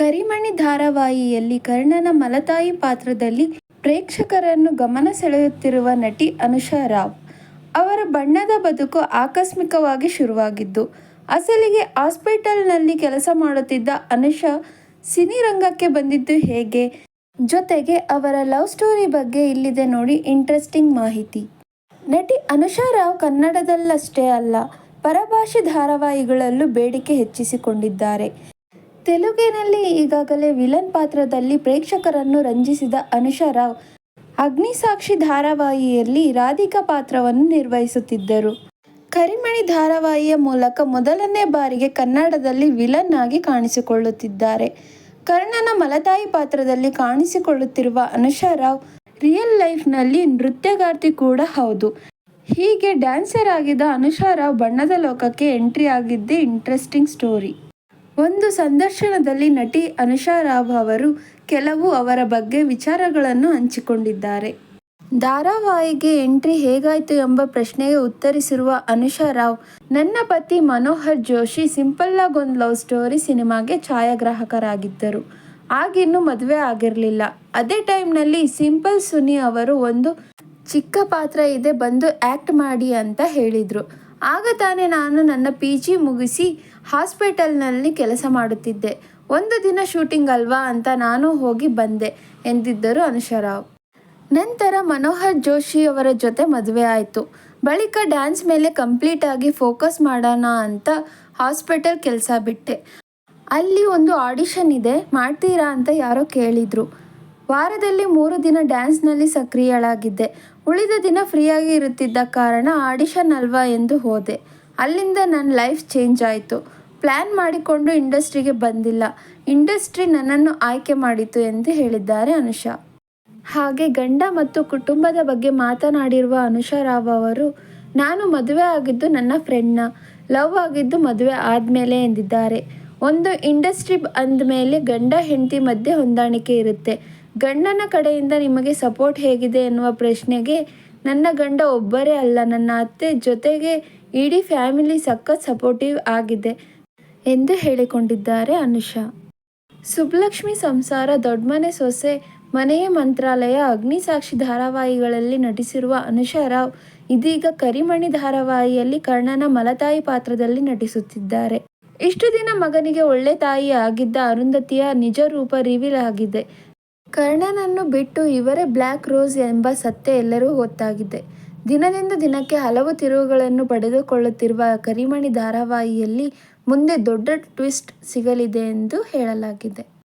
ಕರಿಮಣಿ ಧಾರಾವಾಹಿಯಲ್ಲಿ ಕರ್ಣನ ಮಲತಾಯಿ ಪಾತ್ರದಲ್ಲಿ ಪ್ರೇಕ್ಷಕರನ್ನು ಗಮನ ಸೆಳೆಯುತ್ತಿರುವ ನಟಿ ಅನುಷಾ ರಾವ್. ಅವರ ಬಣ್ಣದ ಬದುಕು ಆಕಸ್ಮಿಕವಾಗಿ ಶುರುವಾಗಿದ್ದು, ಅಸಲಿಗೆ ಹಾಸ್ಪಿಟಲ್ನಲ್ಲಿ ಕೆಲಸ ಮಾಡುತ್ತಿದ್ದ ಅನುಷಾ ಸಿನಿರಂಗಕ್ಕೆ ಬಂದಿದ್ದು ಹೇಗೆ? ಜೊತೆಗೆ ಅವರ ಲವ್ ಸ್ಟೋರಿ ಬಗ್ಗೆ ಇಲ್ಲಿದೆ ನೋಡಿ ಇಂಟ್ರೆಸ್ಟಿಂಗ್ ಮಾಹಿತಿ. ನಟಿ ಅನುಷಾ ರಾವ್ ಕನ್ನಡದಲ್ಲಷ್ಟೇ ಅಲ್ಲ, ಪರಭಾಷೆ ಧಾರಾವಾಹಿಗಳಲ್ಲೂ ಬೇಡಿಕೆ ಹೆಚ್ಚಿಸಿಕೊಂಡಿದ್ದಾರೆ. ತೆಲುಗಿನಲ್ಲಿ ಈಗಾಗಲೇ ವಿಲನ್ ಪಾತ್ರದಲ್ಲಿ ಪ್ರೇಕ್ಷಕರನ್ನು ರಂಜಿಸಿದ ಅನುಷಾ ರಾವ್, ಅಗ್ನಿಸಾಕ್ಷಿ ಧಾರಾವಾಹಿಯಲ್ಲಿ ರಾಧಿಕಾ ಪಾತ್ರವನ್ನು ನಿರ್ವಹಿಸುತ್ತಿದ್ದರು. ಕರಿಮಣಿ ಧಾರಾವಾಹಿಯ ಮೂಲಕ ಮೊದಲನೇ ಬಾರಿಗೆ ಕನ್ನಡದಲ್ಲಿ ವಿಲನ್ ಆಗಿ ಕಾಣಿಸಿಕೊಳ್ಳುತ್ತಿದ್ದಾರೆ. ಕರ್ಣನ ಮಲತಾಯಿ ಪಾತ್ರದಲ್ಲಿ ಕಾಣಿಸಿಕೊಳ್ಳುತ್ತಿರುವ ಅನುಷಾ ರಾವ್, ರಿಯಲ್ ಲೈಫ್ನಲ್ಲಿ ನೃತ್ಯಗಾರ್ತಿ ಕೂಡ ಹೌದು. ಹೀಗೆ ಡ್ಯಾನ್ಸರ್ ಆಗಿದ್ದ ಅನುಷಾ ರಾವ್ ಬಣ್ಣದ ಲೋಕಕ್ಕೆ ಎಂಟ್ರಿ ಆಗಿದ್ದೇ ಇಂಟ್ರೆಸ್ಟಿಂಗ್ ಸ್ಟೋರಿ. ಒಂದು ಸಂದರ್ಶನದಲ್ಲಿ ನಟಿ ಅನುಷಾ ರಾವ್ ಅವರು ಕೆಲವು ಅವರ ಬಗ್ಗೆ ವಿಚಾರಗಳನ್ನು ಹಂಚಿಕೊಂಡಿದ್ದಾರೆ. ಧಾರಾವಾಹಿಗೆ ಎಂಟ್ರಿ ಹೇಗಾಯಿತು ಎಂಬ ಪ್ರಶ್ನೆಗೆ ಉತ್ತರಿಸಿರುವ ಅನುಷಾ ರಾವ್, ನನ್ನ ಪತಿ ಮನೋಹರ್ ಜೋಶಿ ಸಿಂಪಲ್ ಒಂದು ಲವ್ ಸ್ಟೋರಿ ಸಿನಿಮಾಗೆ ಛಾಯಾಗ್ರಾಹಕರಾಗಿದ್ದರು. ಆಗಿನ್ನೂ ಮದುವೆ ಆಗಿರಲಿಲ್ಲ. ಅದೇ ಟೈಮ್ನಲ್ಲಿ ಸಿಂಪಲ್ ಸುನಿ ಅವರು ಒಂದು ಚಿಕ್ಕ ಪಾತ್ರ ಇದೆ, ಬಂದು ಆ್ಯಕ್ಟ್ ಮಾಡಿ ಅಂತ ಹೇಳಿದರು. ಆಗ ತಾನೇ ನಾನು ನನ್ನ ಪಿ ಜಿ ಮುಗಿಸಿ ಹಾಸ್ಪಿಟಲ್ನಲ್ಲಿ ಕೆಲಸ ಮಾಡುತ್ತಿದ್ದೆ. ಒಂದು ದಿನ ಶೂಟಿಂಗ್ ಅಲ್ವಾ ಅಂತ ನಾನು ಹೋಗಿ ಬಂದೆ, ಎಂದಿದ್ದರು ಅನುಷರಾವ್. ನಂತರ ಮನೋಹರ್ ಜೋಶಿ ಅವರ ಜೊತೆ ಮದುವೆ ಆಯಿತು. ಬಳಿಕ ಡ್ಯಾನ್ಸ್ ಮೇಲೆ ಕಂಪ್ಲೀಟ್ ಆಗಿ ಫೋಕಸ್ ಮಾಡೋಣ ಅಂತ ಹಾಸ್ಪಿಟಲ್ ಕೆಲಸ ಬಿಟ್ಟೆ. ಅಲ್ಲಿ ಒಂದು ಆಡಿಷನ್ ಇದೆ, ಮಾಡ್ತೀರಾ ಅಂತ ಯಾರೋ ಕೇಳಿದರು. ವಾರದಲ್ಲಿ ಮೂರು ದಿನ ಡ್ಯಾನ್ಸ್ನಲ್ಲಿ ಸಕ್ರಿಯಳಾಗಿದ್ದೆ. ಉಳಿದ ದಿನ ಫ್ರೀಯಾಗಿ ಇರುತ್ತಿದ್ದ ಕಾರಣ ಆಡಿಷನ್ ಅಲ್ವಾ ಎಂದು ಹೋದೆ. ಅಲ್ಲಿಂದ ನನ್ನ ಲೈಫ್ ಚೇಂಜ್ ಆಯಿತು. ಪ್ಲ್ಯಾನ್ ಮಾಡಿಕೊಂಡು ಇಂಡಸ್ಟ್ರಿಗೆ ಬಂದಿಲ್ಲ. ಇಂಡಸ್ಟ್ರಿ ನನ್ನನ್ನು ಆಯ್ಕೆ ಮಾಡಿತು ಎಂದು ಹೇಳಿದ್ದಾರೆ ಅನುಷಾ. ಹಾಗೆ ಗಂಡ ಮತ್ತು ಕುಟುಂಬದ ಬಗ್ಗೆ ಮಾತನಾಡಿರುವ ಅನುಷಾ ರಾವ್ ಅವರು, ನಾನು ಮದುವೆ ಆಗಿದ್ದು ನನ್ನ ಫ್ರೆಂಡ್ನ ಲವ್ ಆಗಿದ್ದು ಮದುವೆ ಆದಮೇಲೆ ಎಂದಿದ್ದಾರೆ. ಒಂದು ಇಂಡಸ್ಟ್ರಿ ಅಂದಮೇಲೆ ಗಂಡ ಹೆಂಡತಿ ಮಧ್ಯೆ ಹೊಂದಾಣಿಕೆ ಇರುತ್ತೆ. ಗಂಡನ ಕಡೆಯಿಂದ ನಿಮಗೆ ಸಪೋರ್ಟ್ ಹೇಗಿದೆ ಎನ್ನುವ ಪ್ರಶ್ನೆಗೆ ನನ್ನ ಗಂಡ ಒಬ್ಬರೇ ಅಲ್ಲ. ನನ್ನ ಅತ್ತೆ ಜೊತೆಗೆ ಇಡೀ ಫ್ಯಾಮಿಲಿ ಸಖತ್ ಸಪೋರ್ಟಿವ್ ಆಗಿದೆ ಎಂದು ಹೇಳಿಕೊಂಡಿದ್ದಾರೆ ಅನುಷಾ. ಸುಬ್ಲಕ್ಷ್ಮಿ ಸಂಸಾರ ದೊಡ್ಡಮನೆ ಸೊಸೆ ಮನೆಯ ಮಂತ್ರಾಲಯ ಅಗ್ನಿಸಾಕ್ಷಿ ಧಾರಾವಾಹಿಗಳಲ್ಲಿ ನಟಿಸಿರುವ ಅನುಷಾ ರಾವ್ ಇದೀಗ ಕರಿಮಣಿ ಧಾರಾವಾಹಿಯಲ್ಲಿ ಕರ್ಣನ ಮಲತಾಯಿ ಪಾತ್ರದಲ್ಲಿ ನಟಿಸುತ್ತಿದ್ದಾರೆ. ಇಷ್ಟು ದಿನ ಮಗನಿಗೆ ಒಳ್ಳೆ ತಾಯಿ ಆಗಿದ್ದ ಅರುಂಧತಿಯ ನಿಜ ರೂಪ ರಿವೀಲ್ ಆಗಿದೆ. ಕರ್ಣನನ್ನು ಬಿಟ್ಟು ಇವರೇ ಬ್ಲ್ಯಾಕ್ ರೋಸ್ ಎಂಬ ಸತ್ಯ ಎಲ್ಲರೂ ಗೊತ್ತಾಗಿದೆ. ದಿನದಿಂದ ದಿನಕ್ಕೆ ಹಲವು ತಿರುವುಗಳನ್ನು ಪಡೆದುಕೊಳ್ಳುತ್ತಿರುವ ಕರಿಮಣಿ ಧಾರಾವಾಹಿಯಲ್ಲಿ ಮುಂದೆ ದೊಡ್ಡ ಟ್ವಿಸ್ಟ್ ಸಿಗಲಿದೆ ಎಂದು ಹೇಳಲಾಗಿದೆ.